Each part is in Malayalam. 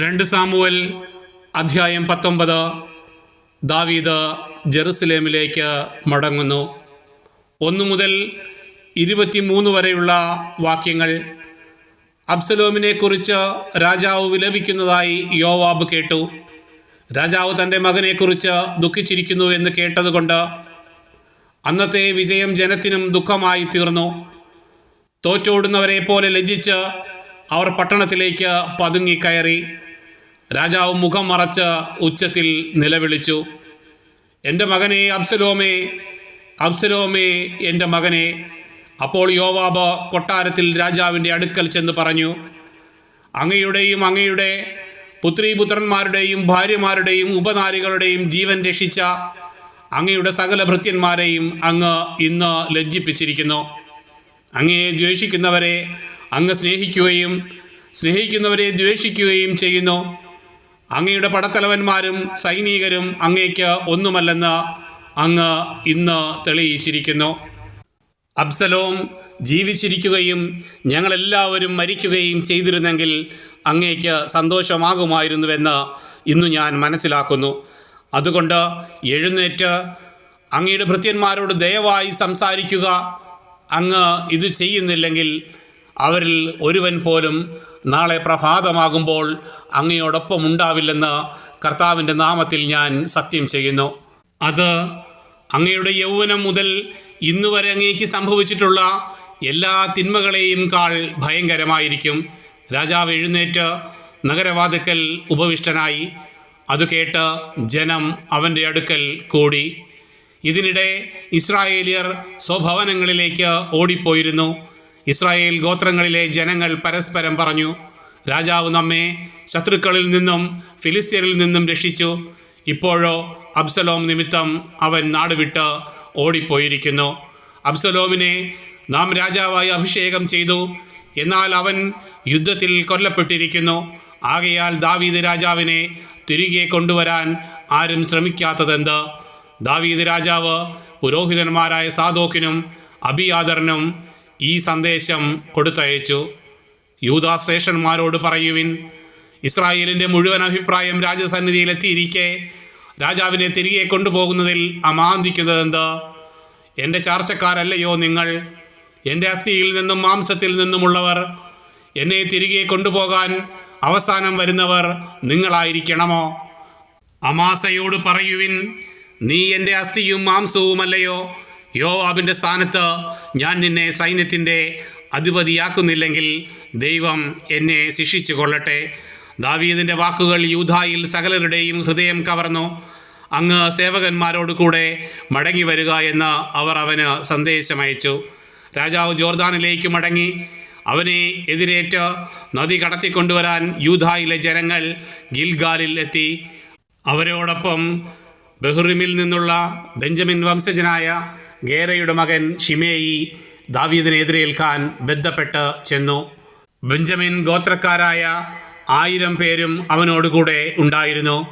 രണ്ട് സാമുവൽ അധ്യായം പത്തൊമ്പത്. ദാവീദ് ജെറുസലേമിലേക്ക് മടങ്ങുന്നു. ഒന്നു മുതൽ ഇരുപത്തിമൂന്ന് വരെയുള്ള വാക്യങ്ങൾ. അബ്സലോമിനെ കുറിച്ച് രാജാവ് വിലപിക്കുന്നതായി യോവാബ് കേട്ടു. രാജാവ് തന്റെ മകനെക്കുറിച്ച് ദുഃഖിച്ചിരിക്കുന്നു എന്ന് കേട്ടതുകൊണ്ട് അന്നത്തെ വിജയം ജനത്തിനും ദുഃഖമായി തീർന്നു. തോറ്റോടുന്നവരെ പോലെ ലജ്ജിച്ച് അവർ പട്ടണത്തിലേക്ക് പതുങ്ങിക്കയറി രാജാവ് മുഖം മറച്ച് ഉച്ചത്തിൽ നിലവിളിച്ചു എന്റെ മകനെ അബ്സലോമേ അബ്സലോമേ എന്റെ മകനെ. അപ്പോൾ യോവാബ് കൊട്ടാരത്തിൽ രാജാവിന്റെ അടുക്കൽ ചെന്ന് പറഞ്ഞു അങ്ങയുടെയും അങ്ങയുടെ പുത്രീപുത്രന്മാരുടെയും ഭാര്യമാരുടെയും ഉപനാരികളുടെയും ജീവൻ രക്ഷിച്ച അങ്ങയുടെ സകല ഭൃത്യന്മാരെയും അങ്ങ് ഇന്ന് ലജ്ജിപ്പിച്ചിരിക്കുന്നു. അങ്ങയെ ദ്വേഷിക്കുന്നവരെ അങ്ങ് സ്നേഹിക്കുകയും സ്നേഹിക്കുന്നവരെ ദ്വേഷിക്കുകയും ചെയ്യുന്നു. അങ്ങയുടെ പടത്തലവന്മാരും സൈനികരും അങ്ങേക്ക് ഒന്നുമല്ലെന്ന് അങ്ങ് ഇന്ന് തെളിയിച്ചിരിക്കുന്നു. അബ്സലോം ജീവിച്ചിരിക്കുകയും ഞങ്ങളെല്ലാവരും മരിക്കുകയും ചെയ്തിരുന്നെങ്കിൽ അങ്ങേക്ക് സന്തോഷമാകുമായിരുന്നുവെന്ന് ഇന്നു ഞാൻ മനസ്സിലാക്കുന്നു. അതുകൊണ്ട് എഴുന്നേറ്റ് അങ്ങയുടെ ഭൃത്യന്മാരോട് ദയവായി സംസാരിക്കുക. അങ്ങ് ഇത് ചെയ്യുന്നില്ലെങ്കിൽ അവരിൽ ഒരുവൻ പോലും നാളെ പ്രഭാതമാകുമ്പോൾ അങ്ങയോടൊപ്പം ഉണ്ടാവില്ലെന്ന് കർത്താവിന്റെ നാമത്തിൽ ഞാൻ സത്യം ചെയ്യുന്നു. അത് അങ്ങയുടെ യൗവനം മുതൽ ഇന്ന് വരെ അങ്ങേക്ക് സംഭവിച്ചിട്ടുള്ള എല്ലാ തിന്മകളെയും കാൾ ഭയങ്കരമായിരിക്കും. രാജാവ് എഴുന്നേറ്റ് നഗരവാതുക്കൽ ഉപവിഷ്ടനായി. അത് കേട്ട് ജനം അവന്റെ അടുക്കൽ കൂടി. ഇതിനിടെ ഇസ്രായേലിയർ സ്വഭവനങ്ങളിലേക്ക് ഓടിപ്പോയിരുന്നു. ഇസ്രായേൽ ഗോത്രങ്ങളിലെ ജനങ്ങൾ പരസ്പരം പറഞ്ഞു രാജാവ് നമ്മെ ശത്രുക്കളിൽ നിന്നും ഫിലിസ്തീനിൽ നിന്നും രക്ഷിച്ചു. ഇപ്പോഴോ അബ്സലോം നിമിത്തം അവൻ നാടുവിട്ട് ഓടിപ്പോയിരിക്കുന്നു. അബ്സലോമിനെ നാം രാജാവായി അഭിഷേകം ചെയ്തു. എന്നാൽ അവൻ യുദ്ധത്തിൽ കൊല്ലപ്പെട്ടിരിക്കുന്നു. ആകയാൽ ദാവീദ് രാജാവിനെ തിരികെ കൊണ്ടുവരാൻ ആരും ശ്രമിക്കാത്തതെന്ത്? ദാവീദ് രാജാവ് പുരോഹിതന്മാരായ സാദോക്കിനും അബിയാദറിനും ഈ സന്ദേശം കൊടുത്തയച്ചു. യൂതാശ്രേഷ്ഠന്മാരോട് പറയുവിൻ ഇസ്രായേലിന്റെ മുഴുവൻ അഭിപ്രായം രാജസന്നിധിയിലെത്തിയിരിക്കെ. രാജാവിനെ തിരികെ കൊണ്ടുപോകുന്നതിൽ അമാന്തിക്കുന്നതെന്ത് എന്റെ ചാർച്ചക്കാരല്ലയോ നിങ്ങൾ? എന്റെ അസ്ഥിയിൽ നിന്നും മാംസത്തിൽ നിന്നുമുള്ളവർ എന്നെ തിരികെ കൊണ്ടുപോകാൻ അവസാനം വരുന്നവർ നിങ്ങളായിരിക്കണമോ? അമാസയോട് പറയുവിൻ നീ എന്റെ അസ്ഥിയും മാംസവുമല്ലയോ? യോവാബിന്റെ സ്ഥാനത്ത് ഞാൻ നിന്നെ സൈന്യത്തിന്റെ അധിപതിയാക്കുന്നില്ലെങ്കിൽ ദൈവം എന്നെ ശിക്ഷിച്ചു കൊള്ളട്ടെ. ദാവീദിന്റെ വാക്കുകൾ യൂധായിൽ സകലരുടെയും ഹൃദയം കവർന്നു. അങ്ങ് സേവകന്മാരോട് കൂടെ മടങ്ങി വരിക എന്ന് അവർ അവന് സന്ദേശമയച്ചു രാജാവ് ജോർദാനിലേക്ക് മടങ്ങി. അവനെ എതിരേറ്റ് നദി കടത്തിക്കൊണ്ടുവരാൻ യൂധായിലെ ജനങ്ങൾ ഗിൽഗാലിൽ എത്തി. അവരോടൊപ്പം ബഹ്റിമിൽ നിന്നുള്ള ബെഞ്ചമിൻ വംശജനായ ഗേരയുടെ മകൻ ഷിമേയി ദാവീദിനെ എതിരേൽക്കാൻ ബന്ധപ്പെട്ട് ചെന്നു. ബെഞ്ചമിൻ ഗോത്രക്കാരായ ആയിരം പേരും അവനോടുകൂടെ ഉണ്ടായിരുന്നു.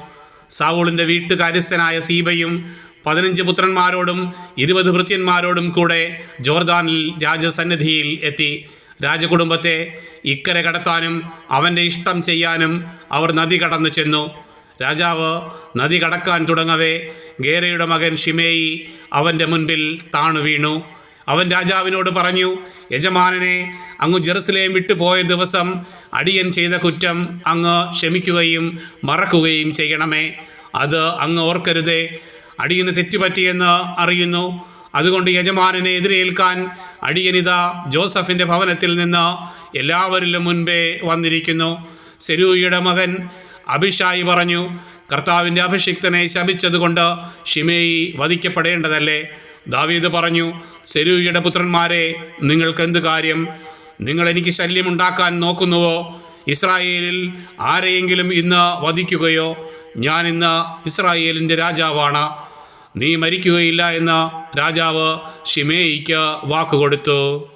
സാവൂളിന്റെ വീട്ടുകാര്യസ്ഥനായ സീബയും പതിനഞ്ച് പുത്രന്മാരോടും ഇരുപത് ഭൃത്യന്മാരോടും കൂടെ ജോർദാനിൽ രാജസന്നിധിയിൽ എത്തി. രാജകുടുംബത്തെ ഇക്കരെ കടത്താനും അവന്റെ ഇഷ്ടം ചെയ്യാനും അവർ നദി കടന്നു ചെന്നു. രാജാവ് നദി കടക്കാൻ തുടങ്ങവേ ഗേരയുടെ മകൻ ഷിമേയി അവന്റെ മുൻപിൽ താണു വീണു. അവൻ രാജാവിനോട് പറഞ്ഞു യജമാനനെ അങ്ങ് ജെറുസലേം വിട്ടുപോയ ദിവസം അടിയൻ ചെയ്ത കുറ്റം അങ്ങ് ക്ഷമിക്കുകയും മറക്കുകയും ചെയ്യണമേ. അത് അങ്ങ് ഓർക്കരുതേ. അടിയന് തെറ്റുപറ്റിയെന്ന് അറിയുന്നു. അതുകൊണ്ട് യജമാനനെ എതിരേൽക്കാൻ അടിയനിത ജോസഫിന്റെ ഭവനത്തിൽ നിന്ന് എല്ലാവരിലും മുൻപേ വന്നിരിക്കുന്നു. സെരൂയിയുടെ മകൻ അഭിഷായി പറഞ്ഞു കർത്താവിന്റെ അഭിഷിക്തനെ ശപിച്ചതുകൊണ്ട് ഷിമേയി വധിക്കപ്പെടേണ്ടതല്ലേ? ദാവീദ് പറഞ്ഞു സെരൂയുടെ പുത്രന്മാരെ നിങ്ങൾക്കെന്ത് കാര്യം? നിങ്ങൾ എനിക്ക് ശല്യമുണ്ടാക്കാൻ നോക്കുന്നുവോ? ഇസ്രായേലിൽ ആരെയെങ്കിലും ഇന്ന് വധിക്കുകയോ? ഞാൻ ഇന്ന് ഇസ്രായേലിന്റെ രാജാവാണ്. നീ മരിക്കുകയില്ല എന്ന് രാജാവ് ഷിമേയിക്ക് വാക്കുകൊടുത്തു.